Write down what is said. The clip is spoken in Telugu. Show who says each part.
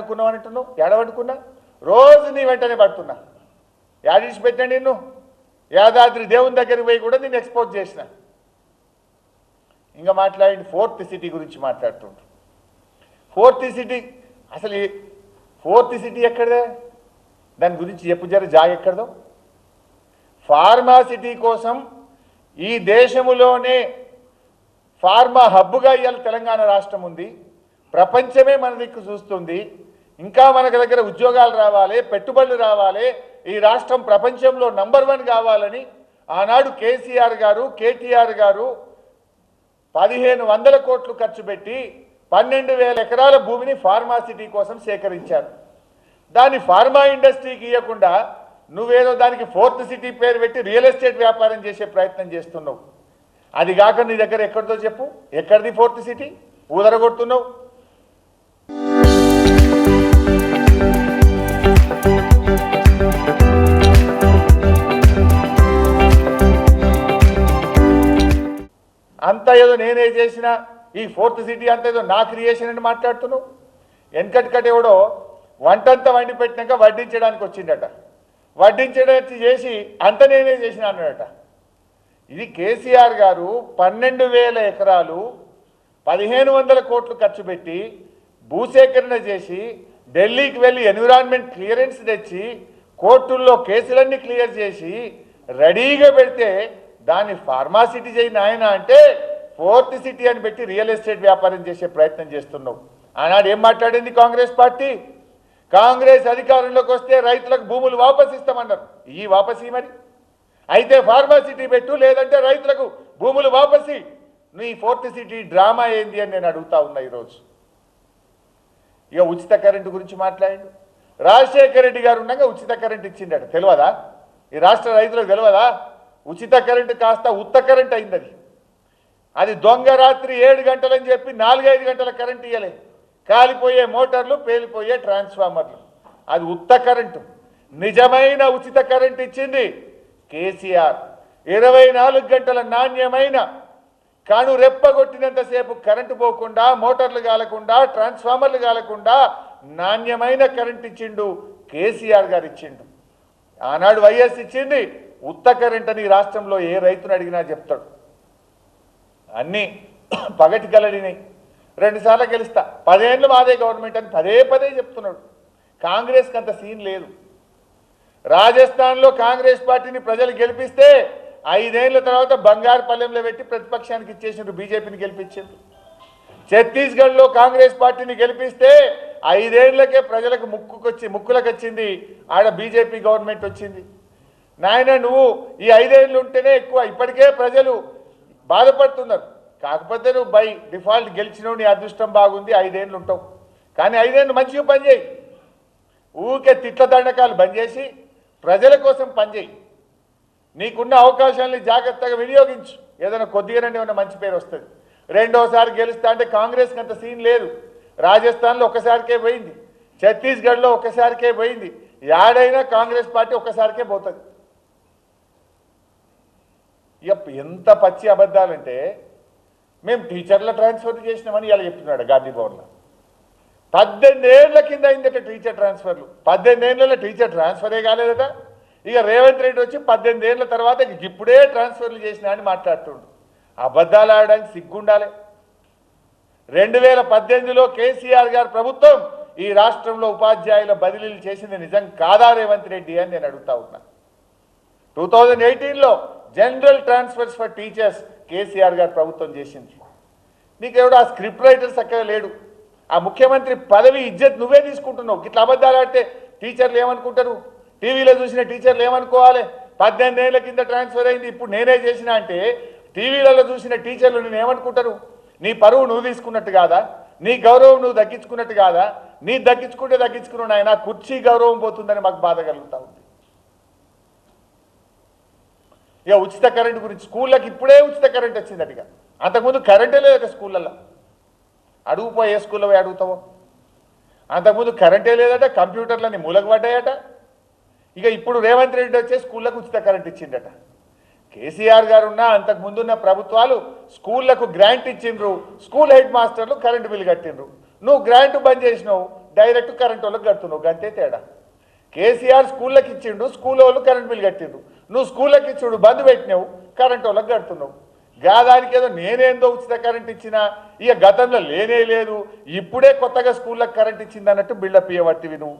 Speaker 1: వండుకున్నావు అంటున్నావు? ఏడ రోజు నీ వెంటనే పడుతున్నా. యాడిసి పెట్టండి నిన్ను? యాదాద్రి దేవుని దగ్గరికి పోయి కూడా నేను ఎక్స్పోజ్ చేసిన. ఇంకా మాట్లాడి ఫోర్త్ సిటీ గురించి మాట్లాడుతుండ్రు. ఫోర్త్ సిటీ అసలు ఫోర్త్ సిటీ ఎక్కడదే? దాని గురించి చెప్పు జర జాగ ఎక్కడదో? ఫార్మా సిటీ కోసం ఈ దేశములోనే ఫార్మా హబ్గా ఇవాళ తెలంగాణ రాష్ట్రం ఉంది. ప్రపంచమే మన దిక్కు చూస్తుంది. ఇంకా మనకు దగ్గర ఉద్యోగాలు రావాలి పెట్టుబడులు రావాలి ఈ రాష్ట్రం ప్రపంచంలో నంబర్ వన్ కావాలని ఆనాడు కేసీఆర్ గారు కేటీఆర్ గారు పదిహేను వందల కోట్లు ఖర్చు పెట్టి పన్నెండు వేల ఎకరాల భూమిని ఫార్మా సిటీ కోసం సేకరించారు. దాన్ని ఫార్మా ఇండస్ట్రీకి ఇవ్వకుండా నువ్వేదో దానికి ఫోర్త్ సిటీ పేరు పెట్టి రియల్ ఎస్టేట్ వ్యాపారం చేసే ప్రయత్నం చేస్తున్నావు. అది కాక నీ దగ్గర ఎక్కడితో చెప్పు. ఎక్కడిది ఫోర్త్ సిటీ? ఊదరగొడుతున్నావు. అంత ఏదో నేనే చేసిన ఈ ఫోర్త్ సిటీ అంత ఏదో నా క్రియేషన్ అని మాట్లాడుతున్నావు? వెనకటికటి ఎవడో వంటంతా వండి పెట్టినాక వడ్డించడానికి వచ్చిండట. వడ్డించడానికి చేసి అంత నేనే చేసిన అన్నాడట. ఇది కేసీఆర్ గారు పన్నెండు వేల ఎకరాలు పదిహేను వందల కోట్లు ఖర్చు పెట్టి భూసేకరణ చేసి ఢిల్లీకి వెళ్ళి ఎన్విరాన్మెంట్ క్లియరెన్స్ తెచ్చి కోర్టుల్లో కేసులన్నీ క్లియర్ చేసి రెడీగా పెడితే దాన్ని ఫార్మాసిటీ చేయి ఆయన అంటే ఫోర్త్ సిటీ అని పెట్టి రియల్ ఎస్టేట్ వ్యాపారం చేసే ప్రయత్నం చేస్తున్నావు. ఆనాడు ఏం మాట్లాడింది కాంగ్రెస్ పార్టీ? కాంగ్రెస్ అధికారంలోకి వస్తే రైతులకు భూములు వాపసు ఇస్తామన్నారు. ఈ వాపసి మరి. అయితే ఫార్మాసిటీ పెట్టు లేదంటే రైతులకు భూములు వాపసి నీ ఫోర్త్ సిటీ డ్రామా ఏంది అని నేను అడుగుతా ఉన్నా ఈరోజు. ఇక ఉచిత కరెంటు గురించి మాట్లాడిండు. రాజశేఖర రెడ్డి గారు ఉండగా ఉచిత కరెంట్ ఇచ్చిండట. తెలియదా? ఈ రాష్ట్ర రైతులకు తెలియదా? ఉచిత కరెంటు కాస్త ఉత్త కరెంట్ అయింది అది అది దొంగ రాత్రి ఏడు గంటలని చెప్పి నాలుగైదు గంటల కరెంట్ ఇవ్వలే కాలిపోయే మోటార్లు పేలిపోయే ట్రాన్స్ఫార్మర్లు. అది ఉత్త కరెంటు. నిజమైన ఉచిత కరెంట్ ఇచ్చింది కేసీఆర్. ఇరవై నాలుగు గంటల నాణ్యమైన కాను రెప్పగొట్టినంతసేపు కరెంటు పోకుండా మోటార్లు కాలకుండా ట్రాన్స్ఫార్మర్లు కాలకుండా నాణ్యమైన కరెంట్ ఇచ్చిండు కేసీఆర్ గారు ఇచ్చిండు. ఆనాడు వైఎస్ ఇచ్చింది ఉత్త కరెంట్ రాష్ట్రంలో ఏ రైతును అడిగినా చెప్తాడు. అన్నీ పగటి కలడినాయి రెండుసార్లు గెలుస్తా. పదేళ్ళు మాదే గవర్నమెంట్ అని పదే పదే చెప్తున్నాడు. కాంగ్రెస్కి అంత సీన్ లేదు. రాజస్థాన్లో కాంగ్రెస్ పార్టీని ప్రజలు గెలిపిస్తే ఐదేళ్ళ తర్వాత బంగారు పల్లెంలో పెట్టి ప్రతిపక్షానికి ఇచ్చేసిండ్రు బీజేపీని గెలిపించిండ్రు. ఛత్తీస్గఢ్లో కాంగ్రెస్ పార్టీని గెలిపిస్తే ఐదేళ్ళకే ప్రజలకు ముక్కుకొచ్చి ముక్కులకు వచ్చింది ఆడ బీజేపీ గవర్నమెంట్ వచ్చింది. నాయన నువ్వు ఈ ఐదేళ్ళు ఉంటేనే ఎక్కువ. ఇప్పటికే ప్రజలు బాధపడుతున్నారు. కాకపోతే నువ్వు బై డిఫాల్ట్ గెలిచినవు నీ అదృష్టం బాగుంది ఐదేళ్ళు ఉంటావు. కానీ ఐదేళ్ళు మంచిగా పనిచేయి. ఊరికే తిట్ల దండకాలు బంద్ చేసి ప్రజల కోసం పనిచేయి నీకున్న అవకాశాలని జాగ్రత్తగా వినియోగించు. ఏదైనా కొద్దిగానే ఉన్న మంచి పేరు వస్తుంది. రెండోసారి గెలుస్తా అంటే కాంగ్రెస్కి అంత సీన్ లేదు. రాజస్థాన్లో ఒకసారికే పోయింది. ఛత్తీస్గఢ్లో ఒకసారికే పోయింది. యాడైనా కాంగ్రెస్ పార్టీ ఒక్కసారికే పోతుంది. ఇక ఎంత పచ్చి అబద్ధాలంటే మేము టీచర్ల ట్రాన్స్ఫర్ చేసినామని ఇలా చెప్తున్నాడు గాంధీ భవన్లో. పద్దెనిమిదేళ్ళ కింద అయిందట టీచర్ ట్రాన్స్ఫర్లు. పద్దెనిమిది టీచర్ ట్రాన్స్ఫరే కాలేదట. ఇక రేవంత్ రెడ్డి వచ్చి పద్దెనిమిది ఏళ్ళ తర్వాత ఇక ఇప్పుడే ట్రాన్స్ఫర్లు చేసినా అని మాట్లాడుతుండు. అబద్ధాలు ఆడడానికి సిగ్గుండాలి. రెండు వేల పద్దెనిమిదిలో కేసీఆర్ గారు ప్రభుత్వం ఈ రాష్ట్రంలో ఉపాధ్యాయుల బదిలీలు చేసింది నిజం కాదా రేవంత్ రెడ్డి అని నేను అడుగుతా ఉన్నా. టూ థౌజండ్ ఎయిటీన్లో general transfers for teachers KCR గారు ప్రభుత్వం చేసింది. నీకు ఎవడు ఆ స్క్రిప్ట్ రైటర్ చక్కగా లేడు. ఆ ముఖ్యమంత్రి పదవి ఇజ్జత్ నువ్వే తీసుకుంటున్నావు. ఇట్లా అబద్ధాలు ఆడితే టీచర్లు ఏమనుకుంటారు? టీవీలో చూసిన టీచర్లు ఏమనుకోవాలి? పద్దెనిమిది ఏళ్ళ కింద ట్రాన్స్ఫర్ అయింది. ఇప్పుడు నేనే చేసిన అంటే టీవీలలో చూసిన టీచర్లు నేను ఏమనుకుంటారు? నీ పరువు నువ్వు తీసుకున్నట్టు కాదా? నీ గౌరవం నువ్వు దక్కించుకున్నట్టు కాదా? నీ దక్కించుకుంటే దక్కించుకున్నావు ఆయన కుర్చీ గౌరవం పోతుందని మాకు బాధ కలుగుతావు ఉంది ఇక ఉచిత కరెంట్ గురించి స్కూళ్ళకి ఇప్పుడే ఉచిత కరెంట్ వచ్చిందట ఇక. అంతకుముందు కరెంటే లేదట స్కూళ్ళల్లో. అడుగుపో ఏ స్కూల్లో పోయి అడుగుతావో? అంతకుముందు కరెంటే లేదట కంప్యూటర్లని మూలకు పడ్డాయట ఇక ఇప్పుడు రేవంత్ రెడ్డి వచ్చే స్కూళ్ళకు ఉచిత కరెంట్ ఇచ్చిండట. కేసీఆర్ గారు ఉన్న అంతకు ముందున్న ప్రభుత్వాలు స్కూళ్ళకు గ్రాంట్ ఇచ్చిండ్రు. స్కూల్ హెడ్ మాస్టర్లు కరెంటు బిల్లు కట్టిండ్రు. నువ్వు గ్రాంట్ బంద్ చేసినావు డైరెక్ట్ కరెంట్ వాళ్ళకి కడుతున్నావు. గంతే తేడా. కేసీఆర్ స్కూళ్ళకి ఇచ్చిండు స్కూల్ వాళ్ళు కరెంట్ బిల్లు కట్టిండ్రు. నువ్వు స్కూళ్ళకి చూడు బంద్ పెట్టినావు కరెంట్ వాళ్ళకి కడుతున్నావు. గాదానికి ఏదో నేనేందో ఉచిత కరెంట్ ఇచ్చినా ఇక గతంలో లేనే లేదు ఇప్పుడే కొత్తగా స్కూళ్ళకి కరెంట్ ఇచ్చింది అన్నట్టు బిల్డప్ ఇవ్వబట్టివి నువ్వు.